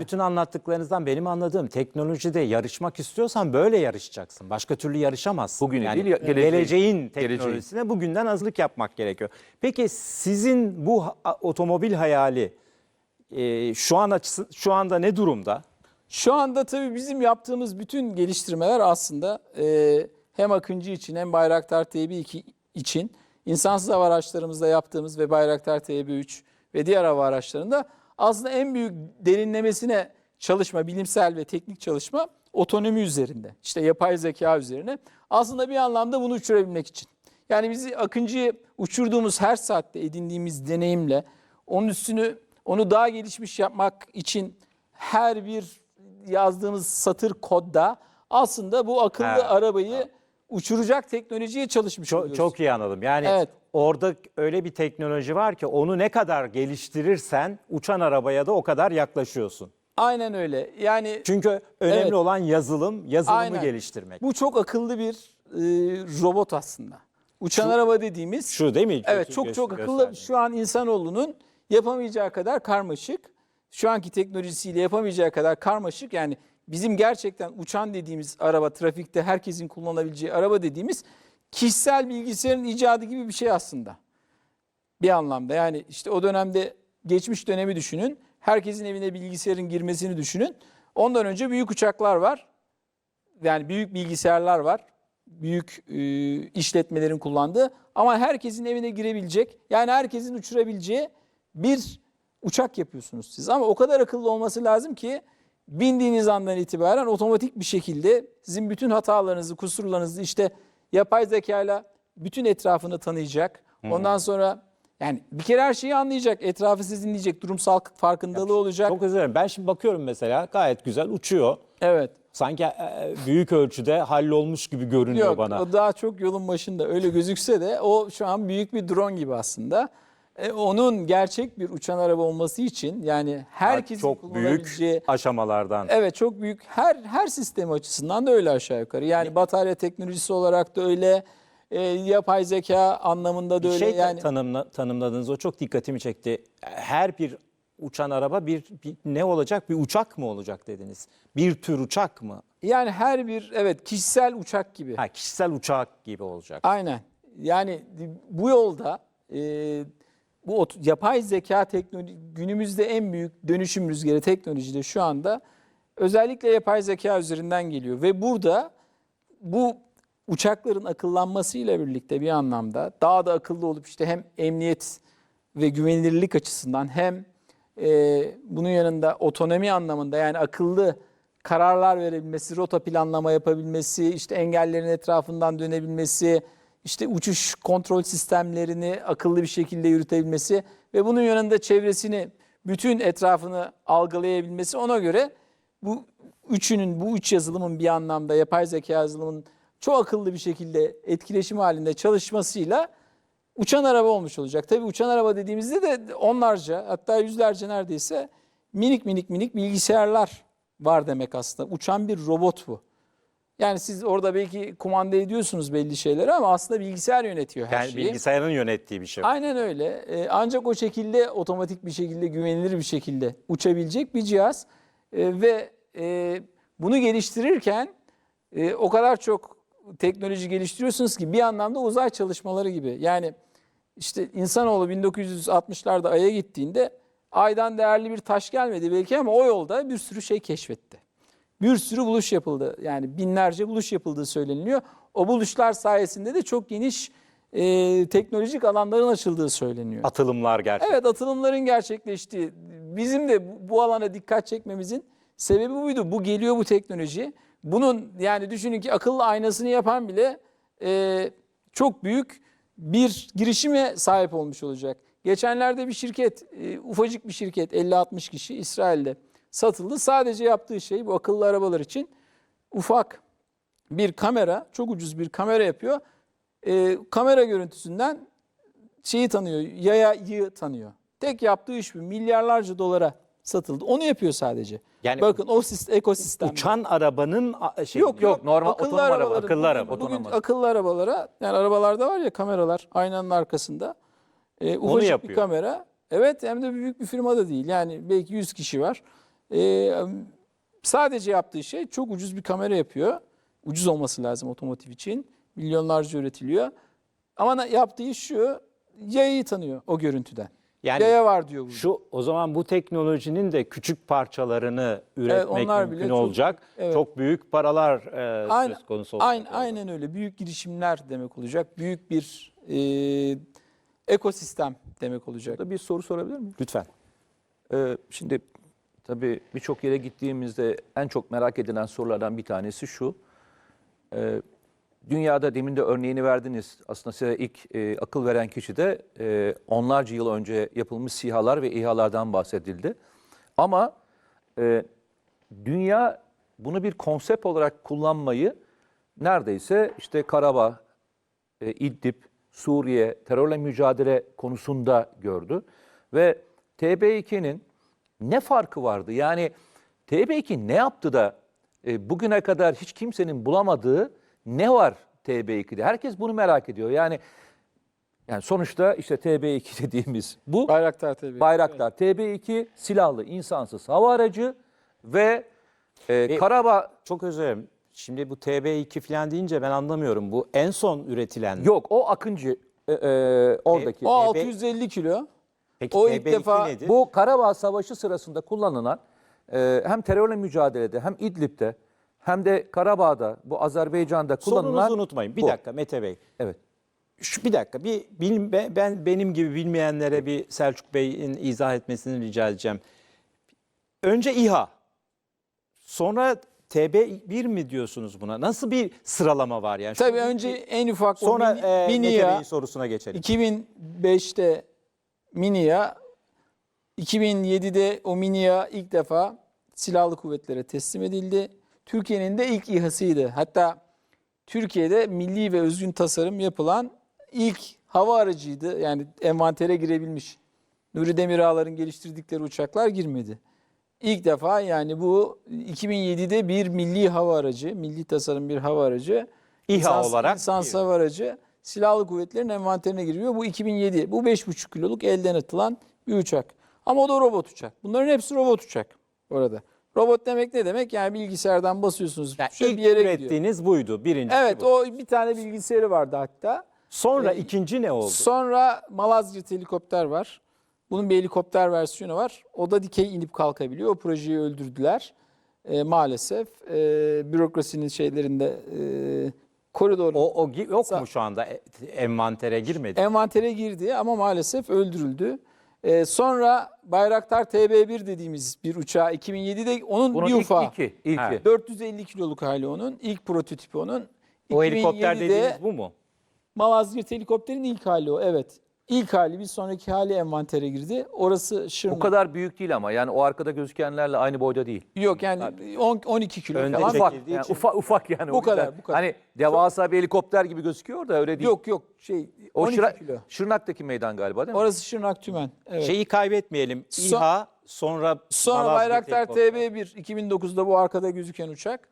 Bütün anlattıklarınızdan benim anladığım teknolojide yarışmak istiyorsan böyle yarışacaksın. Başka türlü yarışamazsın. Bugünü yani değil, geleceğin. geleceğin Geleceğin. teknolojisine bugünden hazırlık yapmak gerekiyor. Peki sizin bu ha- otomobil hayali e, şu an açısı, şu anda ne durumda? Şu anda tabii bizim yaptığımız bütün geliştirmeler aslında e, hem Akıncı için hem Bayraktar TB2 için insansız hava araçlarımızda yaptığımız ve Bayraktar TB3 ve diğer hava araçlarında aslında en büyük derinlemesine çalışma, bilimsel ve teknik çalışma otonomi üzerinde. İşte yapay zeka üzerine. Aslında bir anlamda bunu uçurabilmek için. Yani bizi Akıncı'yı uçurduğumuz her saatte edindiğimiz deneyimle onun üstünü onu daha gelişmiş yapmak için her bir yazdığımız satır kodda aslında bu akıllı Ha, arabayı uçuracak teknolojiye çalışmış Çok, oluyoruz. çok iyi anladım. Yani Evet. Orada öyle bir teknoloji var ki onu ne kadar geliştirirsen uçan arabaya da o kadar yaklaşıyorsun. Aynen öyle. Yani Çünkü önemli Evet. olan yazılım, yazılımı Aynen. geliştirmek. bu çok akıllı bir e, robot aslında. Uçan araba dediğimiz Şu değil mi? Evet çok çok akıllı. gösterdiğin. Şu an insanoğlunun yapamayacağı kadar karmaşık. Şu anki teknolojisiyle yapamayacağı kadar karmaşık. Yani bizim gerçekten uçan dediğimiz araba, trafikte herkesin kullanabileceği araba dediğimiz kişisel bilgisayarın icadı gibi bir şey aslında. Bir anlamda yani işte o dönemde geçmiş dönemi düşünün. Herkesin evine bilgisayarın girmesini düşünün. Ondan önce büyük uçaklar var. Yani büyük bilgisayarlar var. Büyük e, işletmelerin kullandığı ama herkesin evine girebilecek yani herkesin uçurabileceği bir uçak yapıyorsunuz siz. Ama o kadar akıllı olması lazım ki bindiğiniz andan itibaren otomatik bir şekilde sizin bütün hatalarınızı, kusurlarınızı işte yapay zekayla bütün etrafını tanıyacak. Ondan sonra yani bir kere her şeyi anlayacak. Etrafı siz dinleyecek. Durumsal farkındalığı olacak. Çok özür dilerim. Ben şimdi bakıyorum mesela gayet güzel uçuyor. Evet. Sanki e, büyük ölçüde hallolmuş gibi görünüyor Yok bana. o daha çok yolun başında öyle gözükse de o şu an büyük bir drone gibi aslında. E, onun gerçek bir uçan araba olması için yani herkesin çok kullanabileceği büyük aşamalardan. Evet çok büyük her her sistem açısından da öyle aşağı yukarı. Yani batarya teknolojisi olarak da öyle, e, yapay zeka anlamında da Bir öyle. şey yani tanımla, tanımladınız o çok dikkatimi çekti. Her bir uçan araba bir, bir ne olacak? Bir uçak mı olacak dediniz? Bir tür uçak mı? yani her bir evet kişisel uçak gibi. Ha, kişisel uçak gibi olacak. Aynen. Yani bu yolda e, bu yapay zeka teknoloji günümüzde en büyük dönüşüm rüzgarı teknolojide şu anda özellikle yapay zeka üzerinden geliyor. Ve burada bu uçakların akıllanmasıyla birlikte bir anlamda daha da akıllı olup işte hem emniyet ve güvenilirlik açısından hem e, bunun yanında otonomi anlamında yani akıllı kararlar verebilmesi, rota planlama yapabilmesi, işte engellerin etrafından dönebilmesi, işte uçuş kontrol sistemlerini akıllı bir şekilde yürütebilmesi ve bunun yanında çevresini, bütün etrafını algılayabilmesi ona göre bu üçünün, bu üç yazılımın bir anlamda yapay zeka yazılımının çok akıllı bir şekilde etkileşim halinde çalışmasıyla uçan araba olmuş olacak. Tabii uçan araba dediğimizde de onlarca hatta yüzlerce neredeyse minik minik minik bilgisayarlar var demek aslında. Uçan bir robot bu. Yani siz orada belki kumanda ediyorsunuz belli şeyleri ama aslında bilgisayar yönetiyor her Yani şeyi. bilgisayarın yönettiği bir şey. Aynen öyle. Ee, ancak o şekilde otomatik bir şekilde güvenilir bir şekilde uçabilecek bir cihaz Ee, ve e, bunu geliştirirken e, o kadar çok teknoloji geliştiriyorsunuz ki bir anlamda uzay çalışmaları gibi. Yani işte insanoğlu 1960'larda Ay'a gittiğinde Ay'dan değerli bir taş gelmedi belki ama o yolda bir sürü şey keşfetti. Bir sürü buluş yapıldı. Yani binlerce buluş yapıldığı söyleniliyor. O buluşlar sayesinde de çok geniş e, teknolojik alanların açıldığı söyleniyor. Atılımlar gerçek. Evet atılımların gerçekleştiği. Bizim de bu- alana dikkat çekmemizin sebebi buydu. Bu geliyor bu teknoloji. Bunun yani düşünün ki akıllı aynasını yapan bile e, çok büyük bir girişime sahip olmuş olacak. Geçenlerde bir şirket, e, ufacık bir şirket 50-60 kişi İsrail'de satıldı. Sadece yaptığı şey bu akıllı arabalar için ufak bir kamera, çok ucuz bir kamera yapıyor. E, kamera görüntüsünden şeyi tanıyor, yayayı tanıyor. Tek yaptığı iş bu. Milyarlarca dolara satıldı. Onu yapıyor sadece. Yani Bakın o sist- ekosistem. Uçan arabanın şey, Yok Yok, normal otonom araba, akıllı araba, Bugün otonom araba. akıllı arabalara yani arabalarda var ya kameralar aynanın arkasında. E, ufacık bir yapıyor. kamera. Evet hem de büyük bir firma da değil. Yani belki 100 kişi var. Ee, sadece yaptığı şey çok ucuz bir kamera yapıyor. Ucuz olması lazım otomotiv için. Milyonlarca üretiliyor. Ama yaptığı iş şu. Yayayı tanıyor o görüntüden. Yani Yaya var diyor burada. Şu o zaman bu teknolojinin de küçük parçalarını üretmek onlar bile mümkün çok- olacak. evet. Çok büyük paralar e, Aynen, söz konusu olacak. aynen, aynen öyle. Büyük girişimler demek olacak. Büyük bir e, ekosistem demek olacak. Burada bir soru sorabilir miyim? Lütfen. Ee, şimdi tabii birçok yere gittiğimizde en çok merak edilen sorulardan bir tanesi şu. Ee, dünyada demin de örneğini verdiniz. Aslında size ilk e, akıl veren kişi de e, onlarca yıl önce yapılmış SİHA'lar ve İHA'lardan bahsedildi. Ama e, dünya bunu bir konsept olarak kullanmayı neredeyse işte Karabağ, e, İdlib, Suriye terörle mücadele konusunda gördü. Ve TB2'nin ne farkı vardı? Yani TB2 ne yaptı da e, bugüne kadar hiç kimsenin bulamadığı ne var TB2'de? Herkes bunu merak ediyor. Yani yani sonuçta işte TB2 dediğimiz bu. Bayraktar tabii. Bayraktar TB2 silahlı insansız hava aracı ve e, Karabağ Çok özür dilerim. Şimdi bu TB2 falan deyince ben anlamıyorum. Bu en son üretilen yok o Akıncı e, e, oradaki. O TB 650 kilo. Peki o ilk TB2 defa nedir? Bu Karabağ Savaşı sırasında kullanılan e, hem terörle mücadelede hem İdlib'de hem de Karabağ'da bu Azerbaycan'da kullanılan Sorunuzu unutmayın. Bir bu. dakika Mete Bey. Evet. Şu bir dakika bir bilim, ben, ben benim gibi bilmeyenlere bir Selçuk Bey'in izah etmesini rica edeceğim. Önce İHA. Sonra TB1 mi diyorsunuz buna? Nasıl bir sıralama var yani? Tabii önce en ufak sonra o mini, e, Mete. Bey'in sorusuna geçelim. 2005'te Mini'ya, 2007'de o Mini'ya ilk defa silahlı kuvvetlere teslim edildi. Türkiye'nin de ilk İHA'sıydı. Hatta Türkiye'de milli ve özgün tasarım yapılan ilk hava aracıydı. Yani envantere girebilmiş. Nuri Demirağlar'ın geliştirdikleri uçaklar girmedi. İlk defa yani bu 2007'de bir milli hava aracı, milli tasarım bir hava aracı. İHA İnsansız- olarak giriyor. hava aracı silahlı kuvvetlerin envanterine giriyor. Bu 2007. Bu 5,5 kiloluk elden atılan bir uçak. Ama o da robot uçak. Bunların hepsi robot uçak orada. Robot demek ne demek? Yani bilgisayardan basıyorsunuz. Yani şöyle ilk bir yere gidiyor. ürettiğiniz buydu. Birincisi Evet bu. o bir tane bilgisayarı vardı hatta. Sonra e, ikinci ne oldu? Sonra Malazgirt helikopter var. Bunun bir helikopter versiyonu var. O da dikey inip kalkabiliyor. O projeyi öldürdüler. E, maalesef e, bürokrasinin şeylerinde e, koridor O, o yok mu şu anda? E- Envantere girmedi. envantere girdi ama maalesef öldürüldü. E, sonra Bayraktar TB1 dediğimiz bir uçağı 2007'de onun Bunun bir ilk ufağı. iki, ilki. Ha. 450 kiloluk hali onun. ilk prototipi onun. o helikopter 2007'de dediğiniz bu mu? Malazgirt helikopterin ilk hali o evet. İlk hali bir sonraki hali envantere girdi. Orası O Şırnak. kadar büyük değil ama yani o arkada gözükenlerle aynı boyda değil. Yok yani 10 12 kilo Önde falan. Ufak, yani için- ufak ufak yani. Bu o yüzden. kadar, bu kadar. Hani devasa bir helikopter gibi gözüküyor da öyle değil. Yok yok şey o 12 Şıra- kilo. Şırnak'taki meydan galiba değil mi? Orası Şırnak Tümen. Evet. Şeyi kaybetmeyelim. So- İHA sonra Sonra Malazgirt Bayraktar helikopter. TB1 2009'da bu arkada gözüken uçak.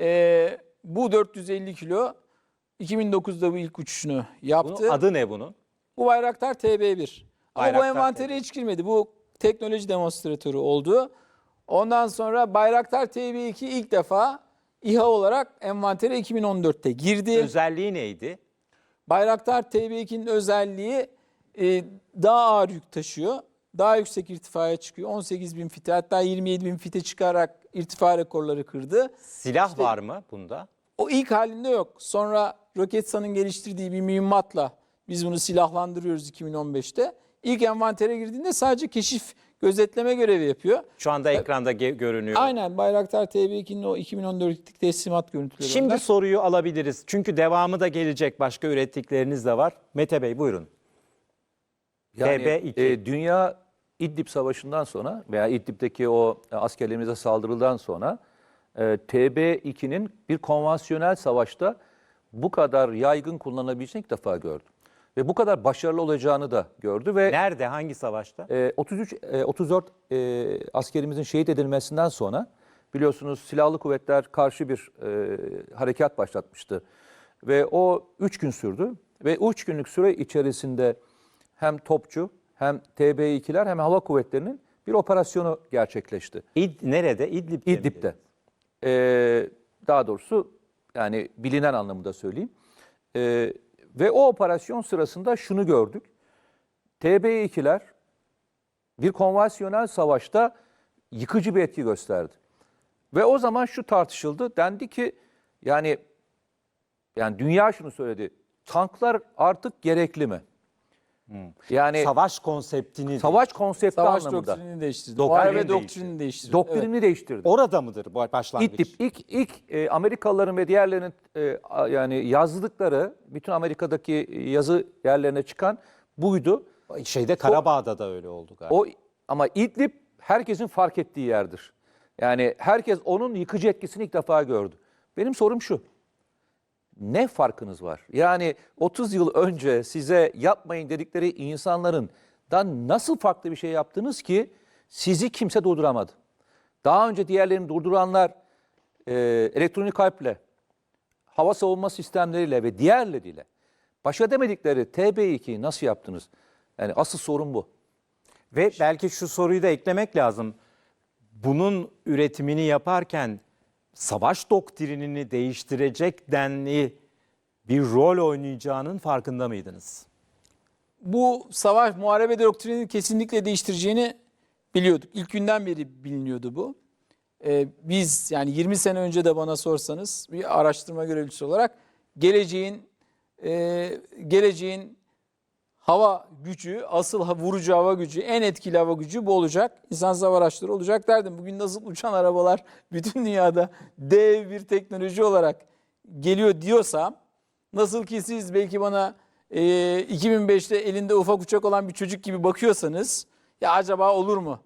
Ee, bu 450 kilo 2009'da bu ilk uçuşunu yaptı. Bunun adı ne bunun? Bu Bayraktar TB1. Ama bu Bayraktar envantere hiç girmedi. Bu teknoloji demonstratörü oldu. Ondan sonra Bayraktar TB2 ilk defa İHA olarak envantere 2014'te girdi. Özelliği neydi? Bayraktar TB2'nin özelliği e, daha ağır yük taşıyor. Daha yüksek irtifaya çıkıyor. 18 bin fite hatta 27 bin fite çıkarak irtifa rekorları kırdı. Silah var mı bunda? O ilk halinde yok. Sonra Roketsan'ın geliştirdiği bir mühimmatla biz bunu silahlandırıyoruz 2015'te. İlk envantere girdiğinde sadece keşif gözetleme görevi yapıyor. Şu anda ekranda ge- görünüyor. Aynen Bayraktar TB2'nin o 2014'lük teslimat görüntüleri. Şimdi onlar. soruyu alabiliriz. Çünkü devamı da gelecek. Başka ürettikleriniz de var. Mete Bey buyurun. Yani, TB2. e, dünya İdlib Savaşı'ndan sonra veya İdlib'deki o askerlerimize saldırıdan sonra e, TB2'nin bir konvansiyonel savaşta bu kadar yaygın kullanılabileceğini ilk defa gördü. Ve bu kadar başarılı olacağını da gördü ve Nerede? Hangi savaşta? e, 33 e, 34 e, askerimizin şehit edilmesinden sonra biliyorsunuz silahlı kuvvetler karşı bir e, harekat başlatmıştı. Ve o 3 gün sürdü ve 3 günlük süre içerisinde hem topçu hem TB2'ler hem hava kuvvetlerinin bir operasyonu gerçekleşti. İd, nerede? İdlib'de. mi? İdlib'de. Ee, daha doğrusu yani bilinen anlamında söyleyeyim. Ee, ve o operasyon sırasında şunu gördük. TB2'ler bir konvansiyonel savaşta yıkıcı bir etki gösterdi. Ve o zaman şu tartışıldı. Dendi ki yani yani dünya şunu söyledi. Tanklar artık gerekli mi? Yani Savaş konseptini. savaş konsepti Savaş anlamında. doktrinini değiştirdi. Doktrini Muharebe değiştirdi. doktrinini değiştirdi. Doktrinini değiştirdi. Orada mıdır bu başlangıç? İdlib ilk ilk e, Amerikalıların ve diğerlerinin e, a- yani yazdıkları bütün Amerika'daki yazı yerlerine çıkan buydu. Şeyde Karabağ'da da öyle oldu galiba. O ama İdlib herkesin fark ettiği yerdir. Yani herkes onun yıkıcı etkisini ilk defa gördü. Benim sorum şu. Ne farkınız var? Yani 30 yıl önce size yapmayın dedikleri insanların dan nasıl farklı bir şey yaptınız ki sizi kimse durduramadı? Daha önce diğerlerini durduranlar e, elektronik kalple, hava savunma sistemleriyle ve diğerleriyle baş edemedikleri TB2'yi nasıl yaptınız? Yani asıl sorun bu. Ve belki şu soruyu da eklemek lazım. Bunun üretimini yaparken savaş doktrinini değiştirecek denli bir rol oynayacağının farkında mıydınız? bu savaş muharebe doktrinini kesinlikle değiştireceğini biliyorduk. İlk günden beri biliniyordu bu. Ee, biz yani 20 sene önce de bana sorsanız bir araştırma görevlisi olarak geleceğin e, geleceğin hava gücü, asıl vurucu hava gücü, en etkili hava gücü bu olacak. İnsansız hava araçları olacak derdim. Bugün nasıl uçan arabalar bütün dünyada dev bir teknoloji olarak geliyor diyorsam nasıl ki siz belki bana e, 2005'te elinde ufak uçak olan bir çocuk gibi bakıyorsanız ya acaba olur mu?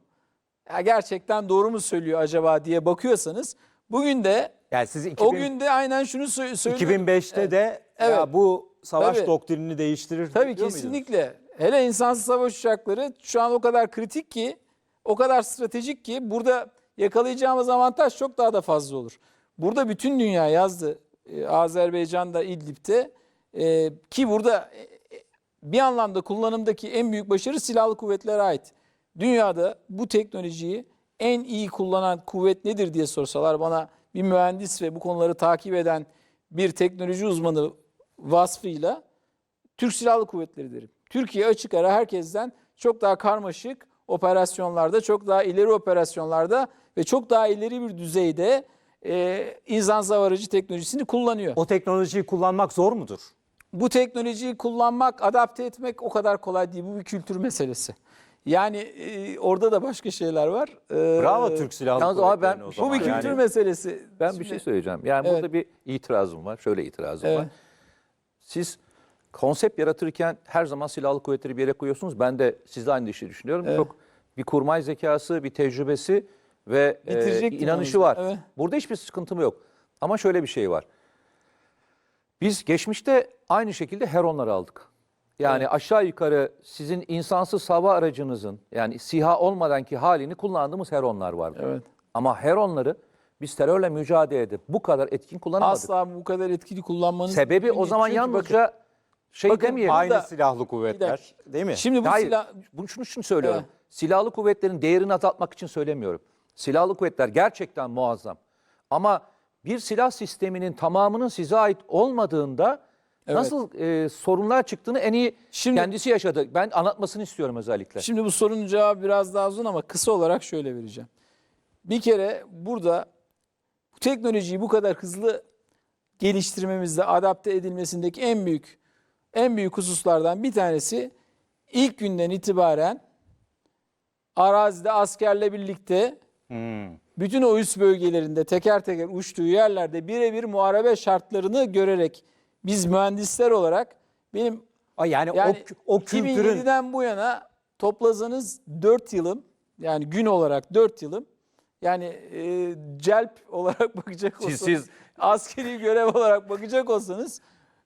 Ya gerçekten doğru mu söylüyor acaba diye bakıyorsanız bugün de Yani siz 2000, o gün de aynen şunu sö- söylüyorum. 2005'te de Evet. ya bu savaş Tabii. doktrinini değiştirir Tabii diyor muydunuz? kesinlikle. Hele insansız savaş uçakları şu an o kadar kritik ki, o kadar stratejik ki burada yakalayacağımız avantaj çok daha da fazla olur. Burada bütün dünya yazdı. Ee, Azerbaycan'da, İdlib'te Ee, ki burada e, e, bir anlamda kullanımdaki en büyük başarı silahlı kuvvetlere ait. Dünyada bu teknolojiyi en iyi kullanan kuvvet nedir diye sorsalar bana bir mühendis ve bu konuları takip eden bir teknoloji uzmanı vasfıyla Türk Silahlı Kuvvetleri derim. Türkiye açık ara herkesten çok daha karmaşık operasyonlarda, çok daha ileri operasyonlarda ve çok daha ileri bir düzeyde e, insansız hava aracı teknolojisini kullanıyor. O teknolojiyi kullanmak zor mudur? Bu teknolojiyi kullanmak, adapte etmek o kadar kolay değil. Bu bir kültür meselesi. Yani e, orada da başka şeyler var. Ee, Bravo Türk Silahlı Yalnız ama ben- Kuvvetleri'ne o bu zaman. Bu bir Yani kültür meselesi. Ben Şimdi- bir şey söyleyeceğim. Yani Evet. burada bir itirazım var. Şöyle itirazım Evet. var. Siz konsept yaratırken her zaman silahlı kuvvetleri bir yere koyuyorsunuz. Ben de sizde aynı işi düşünüyorum. Evet. Çok bir kurmay zekası, bir tecrübesi ve e, inanışı var. Evet. Burada hiçbir sıkıntım yok. Ama şöyle bir şey var. Biz geçmişte aynı şekilde Heronları aldık. Yani aşağı yukarı sizin insansız hava aracınızın yani SİHA olmadanki halini kullandığımız Heronlar vardı. Evet. Ama Heronları biz terörle mücadelede bu kadar etkin kullanamadık. Asla bu kadar etkili kullanmanız Sebebi o zaman Çünkü yalnızca şey bakın, demeyelim. Aynı Burada- silahlı kuvvetler değil mi? Şimdi bu Hayır, silah bunu şunu, şunu söylüyorum. Evet. Silahlı kuvvetlerin değerini azaltmak için söylemiyorum. Silahlı kuvvetler gerçekten muazzam. Ama bir silah sisteminin tamamının size ait olmadığında Evet. nasıl e, sorunlar çıktığını en iyi Şimdi- kendisi yaşadı. Ben anlatmasını istiyorum özellikle. Şimdi bu sorunun cevabı biraz daha uzun ama kısa olarak şöyle vereceğim. Bir kere burada bu teknolojiyi bu kadar hızlı geliştirmemizde, adapte edilmesindeki en büyük en büyük hususlardan bir tanesi ilk günden itibaren arazide askerle birlikte bütün o üst bölgelerinde teker teker uçtuğu yerlerde birebir muharebe şartlarını görerek biz mühendisler olarak benim Ay Yani, yani o, o kültürün 2007'den bu yana toplasanız 4 yılım yani gün olarak 4 yılım yani e, celp olarak bakacak olsanız siz- askeri görev olarak bakacak olsanız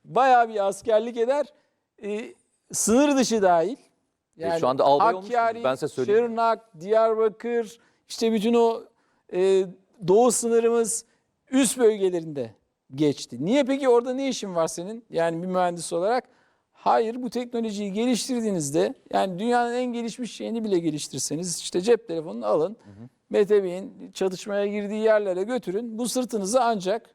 bayağı bir askerlik eder. E, sınır dışı dahil. E, şu anda albay Hakkari, ben size söyleyeyim. Şırnak, Diyarbakır işte bütün o e, doğu sınırımız üst bölgelerinde geçti. Niye peki orada ne işin var senin? Yani bir mühendis olarak Hayır bu teknolojiyi geliştirdiğinizde yani dünyanın en gelişmiş şeyini bile geliştirseniz işte cep telefonunu alın. Mete Bey'in çatışmaya girdiği yerlere götürün. Bu sırtınıza ancak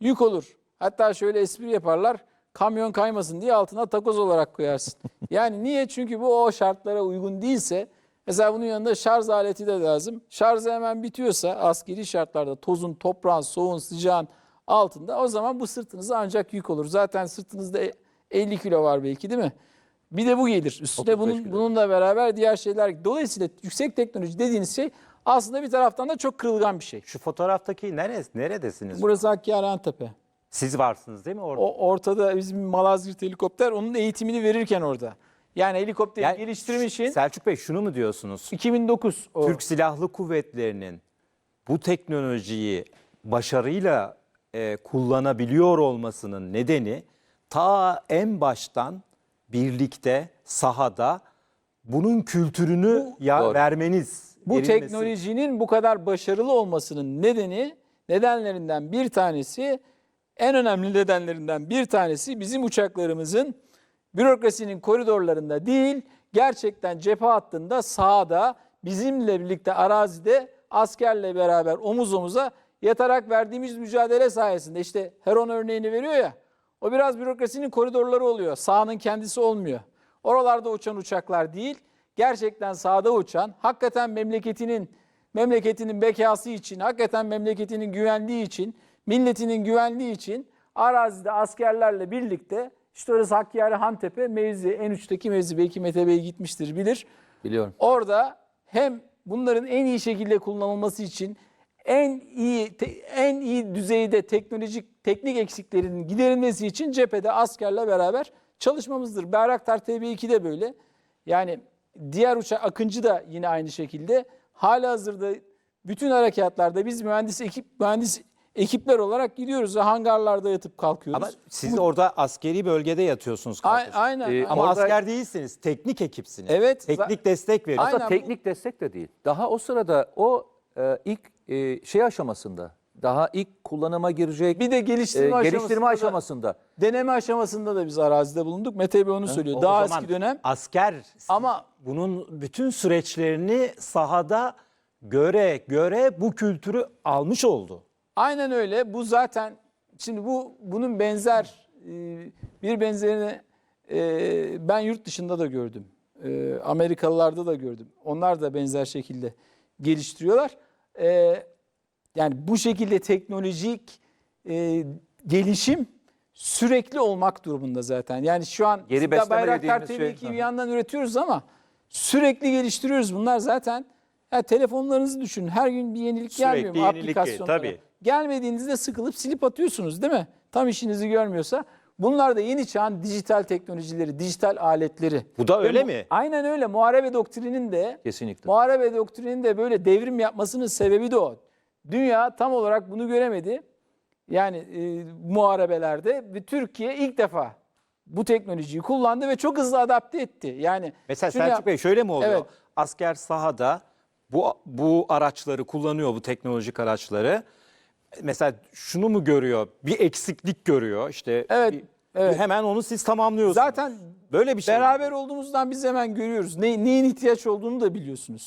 yük olur. Hatta şöyle espri yaparlar. Kamyon kaymasın diye altına takoz olarak koyarsın. Yani niye? Çünkü bu o şartlara uygun değilse mesela bunun yanında şarj aleti de lazım. Şarjı hemen bitiyorsa askeri şartlarda tozun, toprağın, soğuğun, sıcağın altında o zaman bu sırtınıza ancak yük olur. Zaten sırtınızda e- 50 kilo var belki değil mi? Bir de bu gelir. Üstüne 35 bunun, kilo. bununla beraber diğer şeyler. Dolayısıyla yüksek teknoloji dediğiniz şey aslında bir taraftan da çok kırılgan bir şey. Şu fotoğraftaki neresi, neredesiniz? Burası Hakkari Antepe. Siz varsınız değil mi orada? O ortada bizim Malazgirt helikopter onun eğitimini verirken orada. Yani helikopteri Yani geliştirmişin Selçuk Bey şunu mu diyorsunuz? 2009 o. Türk Silahlı Kuvvetleri'nin bu teknolojiyi başarıyla e, kullanabiliyor olmasının nedeni ta en baştan birlikte sahada bunun kültürünü ya Doğru. vermeniz. Bu verilmesi. teknolojinin bu kadar başarılı olmasının nedeni nedenlerinden bir tanesi en önemli nedenlerinden bir tanesi bizim uçaklarımızın bürokrasinin koridorlarında değil gerçekten cephe hattında sahada bizimle birlikte arazide askerle beraber omuz omuza yatarak verdiğimiz mücadele sayesinde işte Heron örneğini veriyor ya o biraz bürokrasinin koridorları oluyor. Sahanın kendisi olmuyor. Oralarda uçan uçaklar değil, gerçekten sahada uçan, hakikaten memleketinin memleketinin bekası için, hakikaten memleketinin güvenliği için, milletinin güvenliği için arazide askerlerle birlikte işte orası Hakkari Hantepe mevzi en uçtaki mevzi belki Mete Bey gitmiştir bilir. Biliyorum. Orada hem bunların en iyi şekilde kullanılması için en iyi te- en iyi düzeyde teknolojik teknik eksiklerinin giderilmesi için cephede askerle beraber çalışmamızdır. Bayraktar TB2 de böyle. Yani diğer uçak Akıncı da yine aynı şekilde. Hala hazırda bütün harekatlarda biz mühendis ekip mühendis ekipler olarak gidiyoruz ve hangarlarda yatıp kalkıyoruz. Ama siz orada askeri bölgede yatıyorsunuz kardeşim. aynen. Ee. Ama Orada- asker değilsiniz, teknik ekipsiniz. Evet, Teknik destek veriyorsunuz. Aynen Aslında bu- teknik destek de değil. Daha o sırada o e, ilk e, şey aşamasında, daha ilk kullanıma girecek bir de e, geliştirme, geliştirme aşamasında da- aşamasında. Deneme aşamasında da biz arazide bulunduk. Mete Bey onu söylüyor. O Daha zaman eski dönem. Asker Ama bunun bütün süreçlerini sahada göre göre bu kültürü almış oldu. aynen öyle. Bu zaten şimdi bu bunun benzer e, bir benzerini e, ben yurt dışında da gördüm. E, Amerikalılarda da gördüm. Onlar da benzer şekilde geliştiriyorlar. Yani bu şekilde teknolojik e, gelişim sürekli olmak durumunda zaten. Yani şu an Geri Silah dediğimiz şey. TV2 bir yandan üretiyoruz ama sürekli geliştiriyoruz. Bunlar zaten ya telefonlarınızı düşünün. Her gün bir yenilik Sürekli gelmiyor mu aplikasyonlara? tabii. Gelmediğinizde sıkılıp silip atıyorsunuz değil mi? Tam işinizi görmüyorsa. Bunlar da yeni çağın dijital teknolojileri, dijital aletleri. Bu da Ve öyle mu- mi? Aynen öyle. Muharebe doktrinin de Kesinlikle. Muharebe doktrinin de böyle devrim yapmasının sebebi de o. Dünya tam olarak bunu göremedi. Yani e, muharebelerde ve Türkiye ilk defa bu teknolojiyi kullandı ve çok hızlı adapte etti. Yani Mesela şunu Selçuk Bey şöyle mi oluyor? Evet. Asker sahada bu bu araçları kullanıyor bu teknolojik araçları. Mesela şunu mu görüyor? Bir eksiklik görüyor. İşte Evet, bir- evet. hemen onu siz tamamlıyorsunuz. Zaten böyle bir şey. beraber olduğumuzdan biz hemen görüyoruz. Ne, neyin ihtiyaç olduğunu da biliyorsunuz.